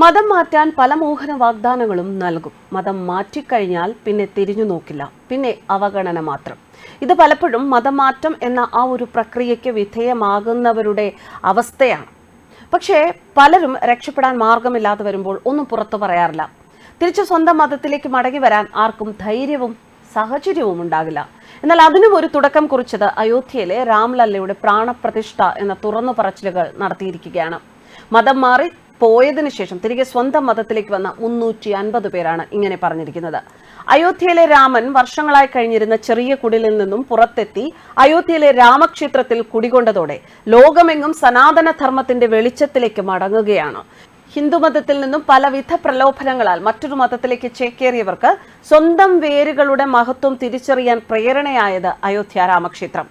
മതം മാറ്റാൻ പല മോഹന വാഗ്ദാനങ്ങളും നൽകും. മതം മാറ്റിക്കഴിഞ്ഞാൽ പിന്നെ തിരിഞ്ഞു നോക്കില്ല. പിന്നെ അവഗണന മാത്രം. ഇത് പലപ്പോഴും മതമാറ്റം എന്ന ആ ഒരു പ്രക്രിയയ്ക്ക് വിധേയമാകുന്നവരുടെ അവസ്ഥയാണ്. പക്ഷേ പലരും രക്ഷപ്പെടാൻ മാർഗമില്ലാതെ വരുമ്പോൾ ഒന്നും പുറത്തു പറയാറില്ല. തിരിച്ച് സ്വന്തം മതത്തിലേക്ക് മടങ്ങി വരാൻ ആർക്കും ധൈര്യവും സാഹചര്യവും ഉണ്ടാകില്ല. എന്നാൽ അതിനും ഒരു തുടക്കം കുറിച്ചത് അയോധ്യയിലെ രാംലല്ലയുടെ പ്രാണപ്രതിഷ്ഠ എന്ന തുറന്നു പറച്ചിലുകൾ നടത്തിയിരിക്കുകയാണ്. മതം മാറി പോയതിനു ശേഷം തിരികെ സ്വന്തം മതത്തിലേക്ക് വന്ന മുന്നൂറ്റി അൻപത് പേരാണ് ഇങ്ങനെ പറഞ്ഞിരിക്കുന്നത്. അയോധ്യയിലെ രാമൻ വർഷങ്ങളായി കഴിഞ്ഞിരുന്ന ചെറിയ കുടിലിൽ നിന്നും പുറത്തെത്തി അയോധ്യയിലെ രാമക്ഷേത്രത്തിൽ കുടികൊണ്ടതോടെ ലോകമെങ്ങും സനാതന ധർമ്മത്തിന്റെ വെളിച്ചത്തിലേക്ക് മടങ്ങുകയാണ്. ഹിന്ദുമതത്തിൽ നിന്നും പലവിധ പ്രലോഭനങ്ങളാൽ മറ്റൊരു മതത്തിലേക്ക് ചേക്കേറിയവർക്ക് സ്വന്തം വേരുകളുടെ മഹത്വം തിരിച്ചറിയാൻ പ്രേരണയായത് അയോധ്യ രാമക്ഷേത്രം.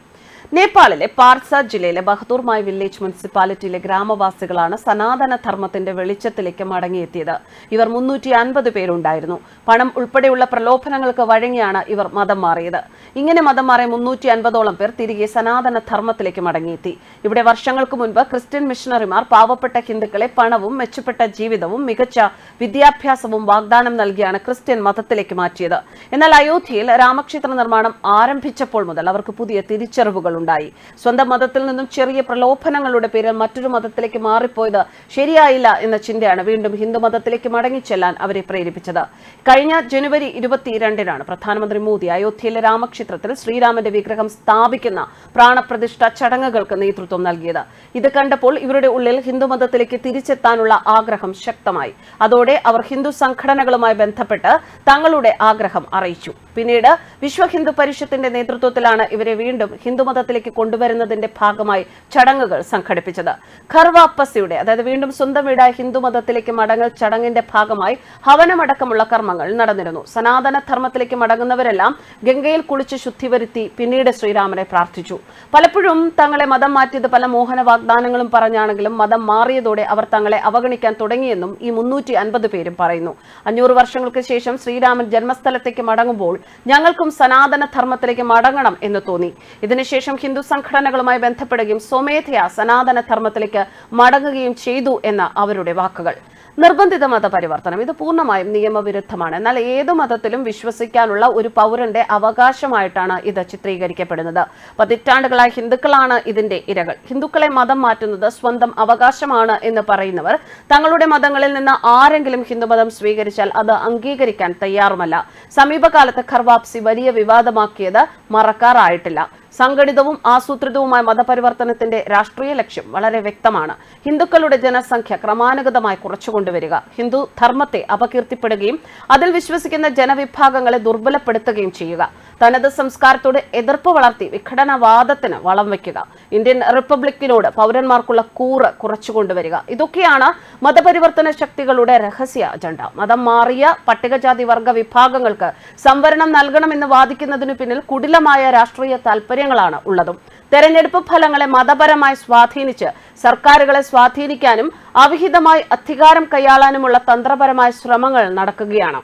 നേപ്പാളിലെ പാർസ ജില്ലയിലെ ബഹദൂർമായി വില്ലേജ് മുനിസിപ്പാലിറ്റിയിലെ ഗ്രാമവാസികളാണ് സനാതന ധർമ്മത്തിന്റെ വെളിച്ചത്തിലേക്ക് മടങ്ങിയെത്തിയത്. ഇവർ മുന്നൂറ്റി അൻപത് പേരുണ്ടായിരുന്നു. പണം ഉൾപ്പെടെയുള്ള പ്രലോഭനങ്ങൾക്ക് വഴങ്ങിയാണ് ഇവർ മതം മാറിയത്. ഇങ്ങനെ മതം മാറിയ മുന്നൂറ്റി അൻപതോളം പേർ തിരികെ സനാതന ധർമ്മത്തിലേക്ക് മടങ്ങിയെത്തി. ഇവിടെ വർഷങ്ങൾക്ക് മുൻപ് ക്രിസ്ത്യൻ മിഷണറിമാർ പാവപ്പെട്ട ഹിന്ദുക്കളെ പണവും മെച്ചപ്പെട്ട ജീവിതവും മികച്ച വിദ്യാഭ്യാസവും വാഗ്ദാനം നൽകിയാണ് ക്രിസ്ത്യൻ മതത്തിലേക്ക് മാറ്റിയത്. എന്നാൽ അയോധ്യയിൽ രാമക്ഷേത്ര നിർമ്മാണം ആരംഭിച്ചപ്പോൾ മുതൽ അവർക്ക് പുതിയ തിരിച്ചറിവുകൾ ഉണ്ടായി സ്വന്തം മതത്തിൽ നിന്നും ചെറിയ പ്രലോഭനങ്ങളുടെ പേരിൽ മറ്റൊരു മതത്തിലേക്ക് മാറിപ്പോയത് ശരിയായില്ല എന്ന ചിന്തയാണ് വീണ്ടും ഹിന്ദു മതത്തിലേക്ക് മടങ്ങിച്ചെല്ലാൻ അവരെ പ്രേരിപ്പിച്ചത്. കഴിഞ്ഞ ജനുവരി ഇരുപത്തിരണ്ടിനാണ് പ്രധാനമന്ത്രി മോദി അയോധ്യയിലെ രാമക്ഷേത്രത്തിൽ ശ്രീരാമന്റെ വിഗ്രഹം സ്ഥാപിക്കുന്ന പ്രാണപ്രതിഷ്ഠ ചടങ്ങുകൾക്ക് നേതൃത്വം നൽകിയത്. ഇത് കണ്ടപ്പോൾ ഇവരുടെ ഉള്ളിൽ ഹിന്ദു മതത്തിലേക്ക് തിരിച്ചെത്താനുള്ള ആഗ്രഹം ശക്തമായി. അതോടെ അവർ ഹിന്ദു സംഘടനകളുമായി ബന്ധപ്പെട്ട് തങ്ങളുടെ ആഗ്രഹം അറിയിച്ചു. പിന്നീട് വിശ്വ ഹിന്ദു പരിഷത്തിന്റെ നേതൃത്വത്തിലാണ് ഇവരെ വീണ്ടും ഹിന്ദുമതത്തിലേക്ക് കൊണ്ടുവരുന്നതിന്റെ ഭാഗമായി ചടങ്ങുകൾ സംഘടിപ്പിച്ചത്. ഖർവാപ്പസിയുടെ അതായത് വീണ്ടും സ്വന്തം വീടായ ഹിന്ദുമതത്തിലേക്ക് മടങ്ങൽ ചടങ്ങിന്റെ ഭാഗമായി ഹവനമടക്കമുള്ള കർമ്മങ്ങൾ നടന്നിരുന്നു. സനാതന ധർമ്മത്തിലേക്ക് മടങ്ങുന്നവരെല്ലാം ഗംഗയിൽ കുളിച്ച് ശുദ്ധി വരുത്തി പിന്നീട് ശ്രീരാമനെ പ്രാർത്ഥിച്ചു. പലപ്പോഴും തങ്ങളെ മതം മാറ്റിയത് പല മോഹന വാഗ്ദാനങ്ങളും പറഞ്ഞാണെങ്കിലും മതം മാറിയതോടെ അവർ തങ്ങളെ അവഗണിക്കാൻ തുടങ്ങിയെന്നും ഈ മുന്നൂറ്റി അൻപത് പേരും പറയുന്നു. അഞ്ഞൂറ് വർഷങ്ങൾക്ക് ശേഷം ശ്രീരാമൻ ജന്മസ്ഥലത്തേക്ക് മടങ്ങുമ്പോൾ ഞങ്ങൾക്കും സനാതന ധർമ്മത്തിലേക്ക് മടങ്ങണം എന്ന് തോന്നി. ഇതിനുശേഷം ഹിന്ദു സംഘടനകളുമായി ബന്ധപ്പെടുകയും സ്വമേധയാ സനാതന ധർമ്മത്തിലേക്ക് മടങ്ങുകയും ചെയ്തു എന്ന അവരുടെ വാക്കുകൾ. നിർബന്ധിത മതപരിവർത്തനം ഇത് പൂർണമായും നിയമവിരുദ്ധമാണ്. എന്നാൽ ഏതു മതത്തിലും വിശ്വസിക്കാനുള്ള ഒരു പൗരന്റെ അവകാശമായിട്ടാണ് ഇത് ചിത്രീകരിക്കപ്പെടുന്നത്. പതിറ്റാണ്ടുകളായി ഹിന്ദുക്കളാണ് ഇതിന്റെ ഇരകൾ. ഹിന്ദുക്കളെ മതം മാറ്റുന്നത് സ്വന്തം അവകാശമാണ് എന്ന് പറയുന്നവർ തങ്ങളുടെ മതങ്ങളിൽ നിന്ന് ആരെങ്കിലും ഹിന്ദുമതം സ്വീകരിച്ചാൽ അത് അംഗീകരിക്കാൻ തയ്യാറുമല്ല. സമീപകാലത്ത് ഖർവാപ്സി വലിയ വിവാദമാക്കിയത് മറക്കാറായിട്ടില്ല. സംഘടിതവും ആസൂത്രിതവുമായ മതപരിവർത്തനത്തിന്റെ രാഷ്ട്രീയ ലക്ഷ്യം വളരെ വ്യക്തമാണ്. ഹിന്ദുക്കളുടെ ജനസംഖ്യ ക്രമാനുഗതമായി കുറച്ചുകൊണ്ടുവരിക. ഹിന്ദു ധർമ്മത്തെ അപകീർത്തിപ്പെടുകയും അതിൽ വിശ്വസിക്കുന്ന ജനവിഭാഗങ്ങളെ ദുർബലപ്പെടുത്തുകയും ചെയ്യുക. തനത് സംസ്കാരത്തോട് എതിർപ്പ് വളർത്തി വിഘടനവാദത്തിന് വളം വയ്ക്കുക. ഇന്ത്യൻ റിപ്പബ്ലിക്കിനോട് പൗരന്മാർക്കുള്ള കൂറ് കുറച്ചുകൊണ്ടുവരിക ഇതൊക്കെയാണ് മതപരിവർത്തന ശക്തികളുടെ രഹസ്യ അജണ്ട. മതം മാറിയ പട്ടികജാതി വർഗ വിഭാഗങ്ങൾക്ക് സംവരണം നൽകണമെന്ന് വാദിക്കുന്നതിനു പിന്നിൽ കുടിലമായ രാഷ്ട്രീയ താൽപര്യങ്ങളാണ് ഉള്ളതും. തെരഞ്ഞെടുപ്പ് ഫലങ്ങളെ മതപരമായി സ്വാധീനിച്ച് സർക്കാരുകളെ സ്വാധീനിക്കാനും അവിഹിതമായി അധികാരം കൈയാളാനുമുള്ള തന്ത്രപരമായ ശ്രമങ്ങൾ നടക്കുകയാണ്.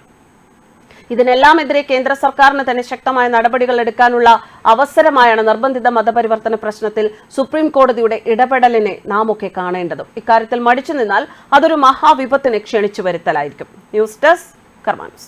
ഇതിനെല്ലാം എതിരെ കേന്ദ്ര സർക്കാരിന് തന്നെ ശക്തമായ നടപടികൾ എടുക്കാനുള്ള അവസരമായാണ് നിർബന്ധിത മതപരിവർത്തന പ്രശ്നത്തിൽ സുപ്രീം കോടതിയുടെ ഇടപെടലിനെ നാം ഒക്കെ കാണേണ്ടതും. ഇക്കാര്യത്തിൽ മടിച്ചു നിന്നാൽ അതൊരു മഹാവിപത്തിനെ ക്ഷണിച്ചു വരുത്തലായിരിക്കും. News desk കർമാൻസ്